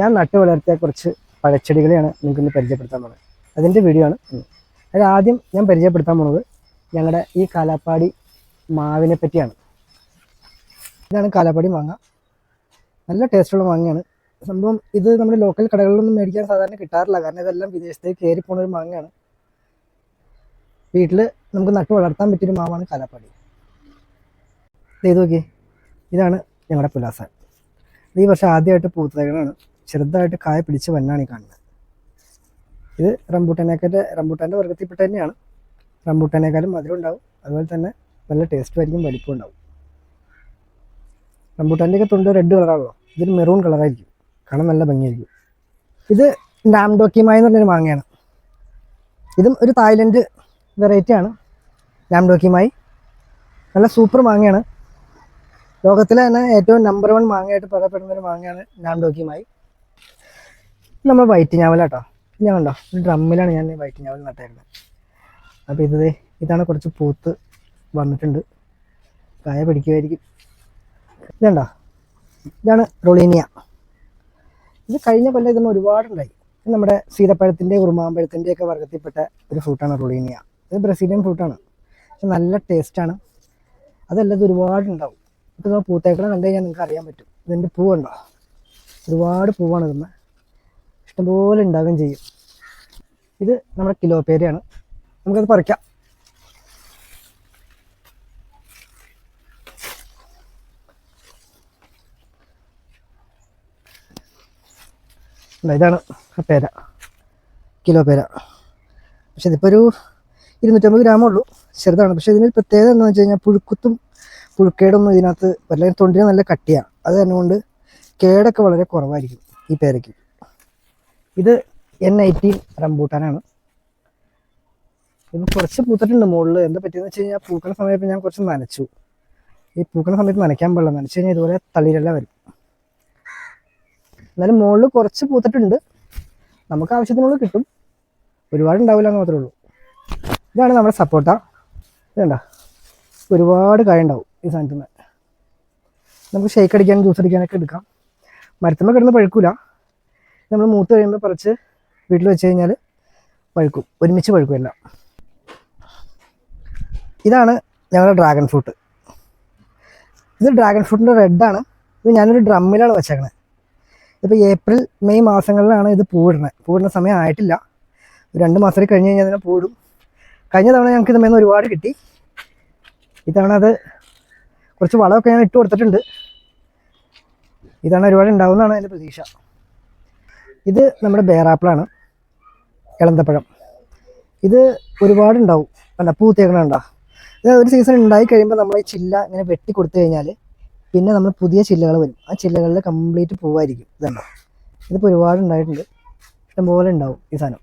ഞാൻ നട്ടു വളർത്തിയ കുറച്ച് പഴച്ചെടികളെയാണ് നിങ്ങൾക്ക് ഇന്ന് പരിചയപ്പെടുത്താൻ പോകുന്നത്. അതിന്റെ വീഡിയോ ആണ് അതിൽ ആദ്യം ഞാൻ പരിചയപ്പെടുത്താൻ പോകുന്നത് ഞങ്ങളുടെ ഈ കാലാപ്പാടി മാവിനെ പറ്റിയാണ്. ഇതാണ് കാലാപ്പാടി മാങ്ങ. നല്ല ടേസ്റ്റുള്ള മാങ്ങയാണ്. സംഭവം ഇത് നമ്മുടെ ലോക്കൽ കടകളിലൊന്നും മേടിക്കാൻ സാധാരണ കിട്ടാറില്ല. കാരണം ഇതെല്ലാം വിദേശത്തേക്ക് കയറി പോകുന്ന ഒരു മാങ്ങയാണ്. വീട്ടിൽ നമുക്ക് നട്ടു വളർത്താൻ പറ്റിയൊരു മാവാണ് കാലാപ്പാടി. ഇത് നോക്കി ഇതാണ് ഞങ്ങളുടെ പുലാസാൻ ഇത് ഈ വർഷം ആദ്യമായിട്ട് പൂത്തകളാണ് ചെറുതായിട്ട് കായ പിടിച്ച് വന്നാണ് ഈ കാണുന്നത്. ഇത് റംബൂട്ടാനേക്കാട്ട് റംബൂട്ടാന്റെ വർഗത്തിൽപ്പെട്ട തന്നെയാണ്. റംബൂട്ടാനേക്കാളും മധുരം ഉണ്ടാവും അതുപോലെ തന്നെ നല്ല ടേസ്റ്റ് ആയിരിക്കും വലിപ്പം ഉണ്ടാവും. റംബൂട്ടാന്റെയൊക്കെ തൊണ്ട് റെഡ് കളറാണല്ലോ ഇതൊരു മെറൂൺ കളറായിരിക്കും കാണാൻ നല്ല ഭംഗിയായിരിക്കും. ഇത് ഡാംഡോക്കിമായി എന്ന് പറഞ്ഞൊരു മാങ്ങയാണ്. ഇതും ഒരു തായ്ലൻഡ് വെറൈറ്റിയാണ് ഡാംഡോക്കിമായി നല്ല സൂപ്പർ മാങ്ങയാണ്. ലോകത്തിലെ തന്നെ ഏറ്റവും നമ്പർ വൺ മാങ്ങയായിട്ട് പറയപ്പെടുന്ന ഒരു മാങ്ങയാണ് നാംഡോക്കിയുമായി നമ്മൾ വൈറ്റ് ഞാവല കേട്ടോ. ഞാൻ കണ്ടോ? ഒരു ഡ്രമ്മിലാണ് ഞാൻ വൈറ്റ് ഞാവൽ നട്ടായിരുന്നത് അപ്പോൾ ഇത് ഇതാണ് കുറച്ച് പൂത്ത് വന്നിട്ടുണ്ട്. കായ പിടിക്കുമായിരിക്കും ഇതുണ്ടോ ഇതാണ് റൊളീനിയ. ഇത് കഴിഞ്ഞ കൊല്ലം ഇതൊന്നും ഒരുപാടുണ്ടായി. നമ്മുടെ സീതപ്പഴത്തിന്റെ ഉറുമാമ്പഴത്തിന്റെ ഒക്കെ വർഗത്തിൽപ്പെട്ട ഒരു ഫ്രൂട്ടാണ് റൊളീനിയ. ഇത് ബ്രസീലിയൻ ഫ്രൂട്ടാണ്. നല്ല ടേസ്റ്റാണ്. അതല്ലത് ഒരുപാടുണ്ടാവും. ഇപ്പോൾ നമ്മൾ പൂത്തേക്കണം കണ്ടു കഴിഞ്ഞാൽ നിങ്ങൾക്ക് അറിയാൻ പറ്റും. ഇതിന്റെ പൂവുണ്ടോ? ഒരുപാട് പൂവാണ് ഇതുമ്മ. ഇഷ്ടംപോലെ ഉണ്ടാവുകയും ചെയ്യും. ഇത് നമ്മുടെ കിലോ പേരയാണ്. നമുക്കത് പറിക്കാം. ഇതാണ് ആ പേര. കിലോ പേര. പക്ഷെ ഇതിപ്പോൾ ഒരു ഇരുന്നൂറ്റമ്പത് ഗ്രാമേ ഉള്ളൂ. ചെറുതാണ്. പക്ഷെ ഇതിനൊരു പ്രത്യേകത എന്താണെന്ന് വെച്ച് കഴിഞ്ഞാൽ പുഴുക്കുത്തും പുഴുക്കേടൊന്നും ഇതിനകത്ത് വല്ല തൊണ്ടിന് നല്ല കട്ടിയാണ് അത് തന്നെ കൊണ്ട് കേടൊക്കെ വളരെ കുറവായിരിക്കും ഈ പേരയ്ക്ക്. ഇത് എൻ എയ്റ്റീൻ റംബൂട്ടാനാണ്. ഇത് കുറച്ച് പൂത്തിട്ടുണ്ട് മുകളിൽ എന്താ പറ്റിയെന്ന് വെച്ച് കഴിഞ്ഞാൽ പൂക്കണ സമയത്ത് ഞാൻ കുറച്ച് നനച്ചു. ഈ പൂക്കണ സമയത്ത് നനയ്ക്കാൻ പാടില്ല. നനച്ചു കഴിഞ്ഞാൽ ഇതുപോലെ തളിരെല്ലാം വരും. എന്നാലും മുകളിൽ കുറച്ച് പൂത്തിട്ടുണ്ട്. നമുക്ക് ആവശ്യത്തിനുള്ളിൽ കിട്ടും. ഒരുപാട് ഉണ്ടാവില്ല എന്ന് മാത്രമേ ഉള്ളൂ. ഇതാണ് നമ്മുടെ സപ്പോട്ട. ഇതുണ്ട ഒരുപാട് കായ ഉണ്ടാവും ഈ സാധനത്തിൽ നിന്ന് നമുക്ക് ഷേക്ക് അടിക്കാനും ജ്യൂസ് അടിക്കാനൊക്കെ എടുക്കാം. മരത്തുമ്പോൾ കിടന്ന് പഴുക്കൂല. നമ്മൾ മൂത്ത് കഴിയുമ്പോൾ പറിച്ച് വീട്ടിൽ വെച്ച് കഴിഞ്ഞാൽ പഴുക്കും. ഒരുമിച്ച് പഴുക്കും എല്ലാം. ഇതാണ് ഞങ്ങളുടെ ഡ്രാഗൺ ഫ്രൂട്ട് ഇത് ഡ്രാഗൺ ഫ്രൂട്ടിന്റെ റെഡാണ് ഇത് ഞാനൊരു ഡ്രമ്മിലാണ് വെച്ചേക്കണത് ഇപ്പോൾ ഏപ്രിൽ മെയ് മാസങ്ങളിലാണ് ഇത് പൂവിടുന്നത് പൂവിടുന്ന സമയം ആയിട്ടില്ല. രണ്ട് മാസത്തിൽ കഴിഞ്ഞ് കഴിഞ്ഞാൽ അതിനെ പൂവിടും കഴിഞ്ഞ തവണ ഞങ്ങൾക്ക് ഇത് മേന്ന് ഒരുപാട് കിട്ടി. ഇതാണ് അത്. കുറച്ച് വളമൊക്കെ ഞാൻ ഇട്ട് കൊടുത്തിട്ടുണ്ട്. ഇതാണ് ഒരുപാട് ഉണ്ടാവുമെന്നാണ് എന്റെ പ്രതീക്ഷ. ഇത് നമ്മുടെ ബേറാപ്പിളാണ്. ഇളന്തപ്പഴം ഇത് ഒരുപാടുണ്ടാവും. അല്ല പൂത്തേക്കണുണ്ടോ? ഇത് ഒരു സീസൺ ഉണ്ടായി കഴിയുമ്പോൾ നമ്മൾ ഈ ചില്ല ഇങ്ങനെ വെട്ടി കൊടുത്തു കഴിഞ്ഞാൽ പിന്നെ നമ്മൾ പുതിയ ചില്ലകൾ വരും. ആ ചില്ലകളിൽ കംപ്ലീറ്റ് പൂവായിരിക്കും. ഇതുണ്ടോ ഇതിപ്പോൾ ഒരുപാട് ഉണ്ടായിട്ടുണ്ട് ഇഷ്ടംപോലെ ഉണ്ടാവും ഈ സാധനം.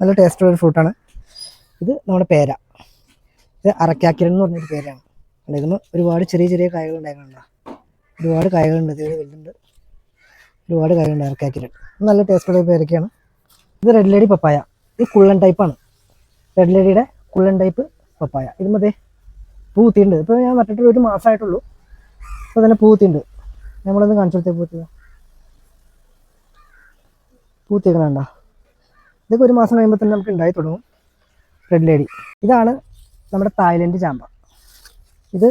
നല്ല ടേസ്റ്റുള്ള ഒരു ഫ്രൂട്ടാണ് ഇത് നമ്മുടെ പേര. ഇത് അറക്കാക്കിരൻ എന്ന് പറഞ്ഞൊരു പേരാണ് ഇതിന് ഒരുപാട് ചെറിയ ചെറിയ കായകൾ ഉണ്ടായിരുന്നുണ്ടോ ഒരുപാട് കായകളുണ്ട്. ഇത് വലുതുണ്ട്. ഒരുപാട് കായകളുണ്ട് അറക്കാക്കിരൻ നല്ല ടേസ്റ്റുള്ള പേരൊക്കെയാണ്. ഇത് റെഡ് ലേഡി പപ്പായ ഇത് കുള്ളൻ ടൈപ്പാണ് റെഡ് ലേഡിയുടെ കുള്ളൻ ടൈപ്പ് പപ്പായ ഇത് മതേ. പൂത്തിയുണ്ട് ഇപ്പോൾ ഞാൻ നട്ടിട്ട് ഒരു മാസമായിട്ടുള്ളൂ ഇപ്പോൾ തന്നെ പൂത്തിയുണ്ട്. നമ്മളൊന്ന് കാണിച്ചു കൊടുത്തേ പൂത്തിയൊക്കെ വേണ്ട ഇതൊക്കെ ഒരു മാസം കഴിയുമ്പോൾ തന്നെ നമുക്ക് ഉണ്ടായി തുടങ്ങും. റെഡ് ലേഡി ഇതാണ് നമ്മുടെ തായ്ലൻഡ് ചാമ്പ. ഇത്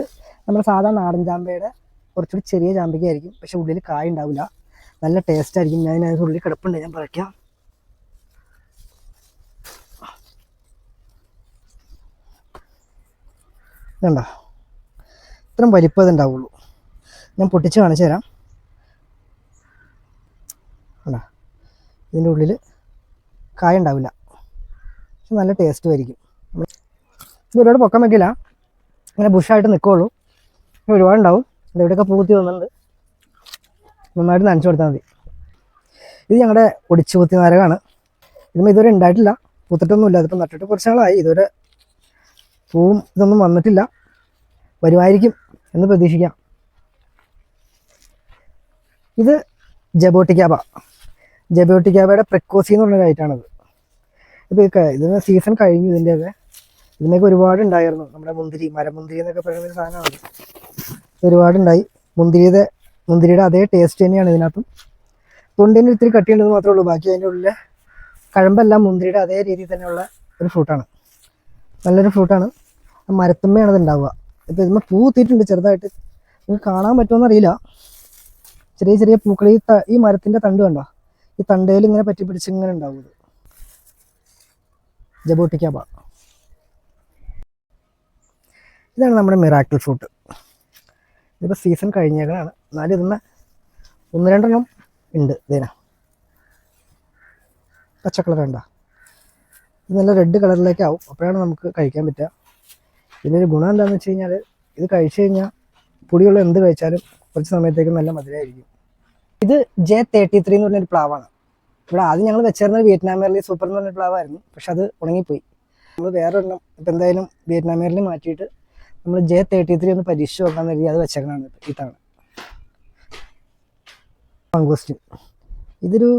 നമ്മുടെ സാധാ നാടൻ ചാമ്പയുടെ കുറച്ചുകൂടി ചെറിയ ചാമ്പയ്ക്കായിരിക്കും. പക്ഷെ ഉള്ളിൽ കായ ഉണ്ടാവില്ല നല്ല ടേസ്റ്റ് ആയിരിക്കും. ഞാൻ അതിന്റെ ഉള്ളിൽ കിടപ്പുണ്ട്. ഞാൻ പറയ്ക്കാം ഇതുണ്ടോ? ഇത്രയും വലിപ്പം ഇതുണ്ടാവുള്ളൂ. ഞാൻ പൊട്ടിച്ച് കാണിച്ചു തരാം. കണ്ടോ ഇതിന്റെ ഉള്ളിൽ കായ ഉണ്ടാവില്ല. പക്ഷെ നല്ല ടേസ്റ്റും ആയിരിക്കും. ഇത് ഒരുപാട് പൊക്കം വെക്കില്ല ഇങ്ങനെ ബുഷായിട്ട് നിൽക്കുള്ളൂ ഒരുപാടുണ്ടാവും. ഒരുപാട് ഉണ്ടാവും ഇത് ഇവിടെയൊക്കെ പൂത്തി വന്നിട്ടുണ്ട്. നന്നായിട്ട് നനച്ചു കൊടുത്താൽ മതി. ഇത് ഞങ്ങളുടെ ഒടിച്ചു കുത്തി നാരകമാണ് ഇതുമ്പോൾ ഇതുവരെ ഉണ്ടായിട്ടില്ല. പൂത്തിട്ടൊന്നുമില്ല. അതിപ്പോൾ നട്ടിട്ട് കുറച്ച് നാളായി. ഇതുവരെ പൂവും ഇതൊന്നും വന്നിട്ടില്ല. വരുമായിരിക്കും എന്ന് പ്രതീക്ഷിക്കാം. ഇത് ജബോട്ടിക്കാബ ജബോട്ടിക്കാബയുടെ പ്രെക്കോസി എന്ന് പറഞ്ഞ ഐറ്റാണിത് ഇപ്പോൾ ഇതിന് സീസൺ കഴിഞ്ഞു ഇതിന്റെയൊക്കെ ഇതിനൊക്കെ ഒരുപാട് ഉണ്ടായിരുന്നു നമ്മുടെ മുന്തിരി മരമുന്തിരി എന്നൊക്കെ പറയുന്ന ഒരു സാധനമാണ് ഇത്. ഒരുപാടുണ്ടായി. മുന്തിരിയുടെ മുന്തിരിയുടെ അതേ ടേസ്റ്റ് തന്നെയാണ് ഇതിനകത്തും. തൊണ്ടിന് ഇത്തിരി കട്ടിയുണ്ടെന്ന് മാത്രമേ ഉള്ളൂ. ബാക്കി അതിന്റെ ഉള്ളിലെ കഴമ്പെല്ലാം മുന്തിരിയുടെ അതേ രീതിയിൽ തന്നെയുള്ള ഒരു ഫ്രൂട്ടാണ് നല്ലൊരു ഫ്രൂട്ടാണ് മരത്തുമ്മയാണ് ഇത് ഉണ്ടാവുക. ഇപ്പോൾ ഇതിന് പൂ തീറ്റുണ്ട് ചെറുതായിട്ട്. നിങ്ങൾക്ക് കാണാൻ പറ്റുമോ അറിയില്ല. ചെറിയ ചെറിയ പൂക്കൾ. ഈ ഈ മരത്തിന്റെ തണ്ട് കണ്ടോ? ഈ തണ്ടയിൽ ഇങ്ങനെ പറ്റി പിടിച്ച് ഇങ്ങനെ ഉണ്ടാവും ഇത്. ജബോട്ടിക്കാബ ഇതാണ് നമ്മുടെ മിറാക്കിൾ ഫ്രൂട്ട് ഇതിപ്പോൾ സീസൺ കഴിഞ്ഞേക്കണാണ് എന്നാലും ഇതിന് ഒന്ന് രണ്ടെണ്ണം ഉണ്ട് ഇതിന. പച്ച കളർ ഉണ്ടോ ഇത് നല്ല റെഡ് കളറിലേക്ക് ആവും. അപ്പോഴാണ് നമുക്ക് കഴിക്കാൻ പറ്റുക. ഒരു ഗുണം എന്താണെന്ന് വെച്ച് കഴിഞ്ഞാൽ ഇത് കഴിച്ചു കഴിഞ്ഞാൽ പൊടിയുള്ള എന്ത് കഴിച്ചാലും കുറച്ച് സമയത്തേക്ക് നല്ല മധുരമായിരിക്കും ഇത് ജെ തേർട്ടി ത്രീ എന്ന് പറഞ്ഞൊരു പ്ലാവാണ്. ഇവിടെ ആദ്യം ഞങ്ങൾ വെച്ചിരുന്നത് വിയറ്റ്നാമേറിലെ സൂപ്പർ എന്ന് പറഞ്ഞൊരു പ്ലാവായിരുന്നു. പക്ഷെ അത് ഉണങ്ങിപ്പോയി. നമ്മൾ വേറെ ഒരെണ്ണം ഇപ്പം എന്തായാലും വിയറ്റ്നാമേറിൽ മാറ്റിയിട്ട് നമ്മൾ ജെ തേർട്ടി ത്രീ ഒന്ന് പരീക്ഷിച്ച് നോക്കാൻ കരുതി അത് വെച്ചേക്കണാണ് ഇതാണ്. മംഗോസ്റ്റ് ഇതൊരു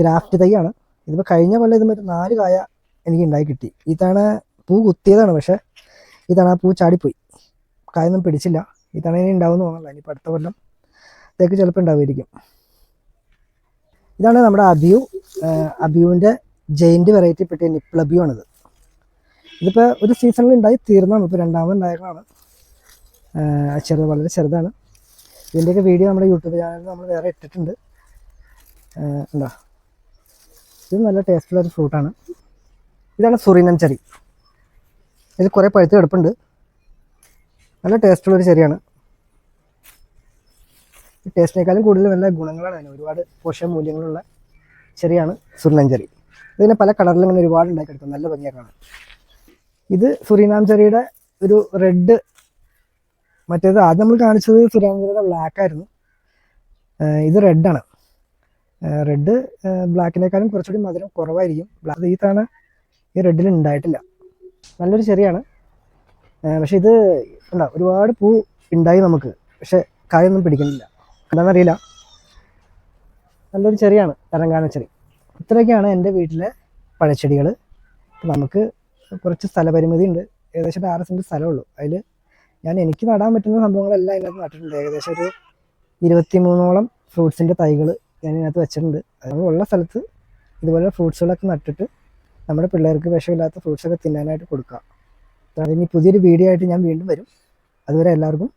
ഗ്രാഫ്റ്റ് തൈയാണ്. ഇതിപ്പോൾ കഴിഞ്ഞ കൊല്ലം ഇത് ഒരു നാല് കായ എനിക്ക് ഉണ്ടായി കിട്ടി. ഇതാണ് പൂ കുത്തിയതാണ് പക്ഷേ ഇതാണ് ആ പൂ ചാടിപ്പോയി. കായൊന്നും പിടിച്ചില്ല. ഇതാണ് ഇനി ഉണ്ടാവുമെന്ന് തോന്നുന്നില്ല. ഇനിയിപ്പോൾ അടുത്ത കൊല്ലം ഇതേക്ക് ചിലപ്പോൾ ഉണ്ടാവുമായിരിക്കും. ഇതാണ് നമ്മുടെ അബിയു അബിയുവിന്റെ ജെയിന്റ് വെറൈറ്റി പെട്ടിയ നിപ്പിൾ അബിയു ആണിത് ഇതിപ്പോൾ ഒരു സീസണിൽ ഉണ്ടായി തീർന്നാണ് ഇപ്പോൾ രണ്ടാമത് ഉണ്ടായതാണ് ചെറുത് വളരെ ചെറുതാണ്. ഇതിന്റെയൊക്കെ വീഡിയോ നമ്മുടെ യൂട്യൂബ് ചാനലിൽ നമ്മൾ വേറെ ഇട്ടിട്ടുണ്ട്. ഉണ്ടോ? ഇത് നല്ല ടേസ്റ്റുള്ള ഒരു ഫ്രൂട്ടാണ് ഇതാണ് സുറീനം ചെറി. ഇത് കുറേ പഴുത്ത് കിടപ്പുണ്ട്. നല്ല ടേസ്റ്റുള്ളൊരു ചെറിയാണ്. ടേസ്റ്റിനേക്കാളും കൂടുതൽ നല്ല ഗുണങ്ങളാണ് അതിന്. ഒരുപാട് പോഷക മൂല്യങ്ങളുള്ള ചെറിയാണ് സുറിനൻ ചെറി. ഇതിനെ പല കളറിലും ഇങ്ങനെ ഒരുപാട് ഉണ്ടാക്കി എടുക്കും നല്ല ഭംഗിയാണ് ഇത് സുറിനാം ചെറിയുടെ ഒരു റെഡ് മറ്റേത് ആദ്യം നമ്മൾ കാണിച്ചത് സുറിനാം ചെറിയുടെ ബ്ലാക്ക് ആയിരുന്നു. ഇത് റെഡാണ് റെഡ് ബ്ലാക്കിനേക്കാളും കുറച്ചുകൂടി മധുരം കുറവായിരിക്കും. ബ്ലാക്ക് ഈ തവണ ഈ റെഡിൽ ഉണ്ടായിട്ടില്ല. നല്ലൊരു ചെറിയാണ്. പക്ഷെ ഇത് എന്താ ഒരുപാട് പൂ ഉണ്ടായി നമുക്ക്. പക്ഷെ കായൊന്നും പിടിക്കുന്നില്ല. എന്താണെന്നറിയില്ല. നല്ലൊരു ചെറിയാണ് തെലങ്കാന ചെറി. ഇത്രയൊക്കെയാണ് എന്റെ വീട്ടിലെ പഴച്ചെടികൾ നമുക്ക് കുറച്ച് സ്ഥലപരിമിതി ഉണ്ട് ഏകദേശം ആറ് സെന്റ് സ്ഥലമുള്ളൂ. അതിൽ ഞാൻ എനിക്ക് നടാൻ പറ്റുന്ന സംഭവങ്ങളെല്ലാം ഇതിനകത്ത് നട്ടിട്ടുണ്ട്. ഏകദേശം ഒരു ഇരുപത്തി മൂന്നോളം ഫ്രൂട്ട്സിന്റെ തൈകൾ ഞാൻ ഇതിനകത്ത് വെച്ചിട്ടുണ്ട്. അത് ഉള്ള സ്ഥലത്ത് ഇതുപോലെ ഫ്രൂട്ട്സുകളൊക്കെ നട്ടിട്ട് നമ്മുടെ പിള്ളേർക്ക് വിഷമില്ലാത്ത ഫ്രൂട്ട്സൊക്കെ തിന്നാനായിട്ട് കൊടുക്കുക അതിന് പുതിയൊരു വീഡിയോ ആയിട്ട് ഞാൻ വീണ്ടും വരും. അതുവരെ എല്ലാവർക്കും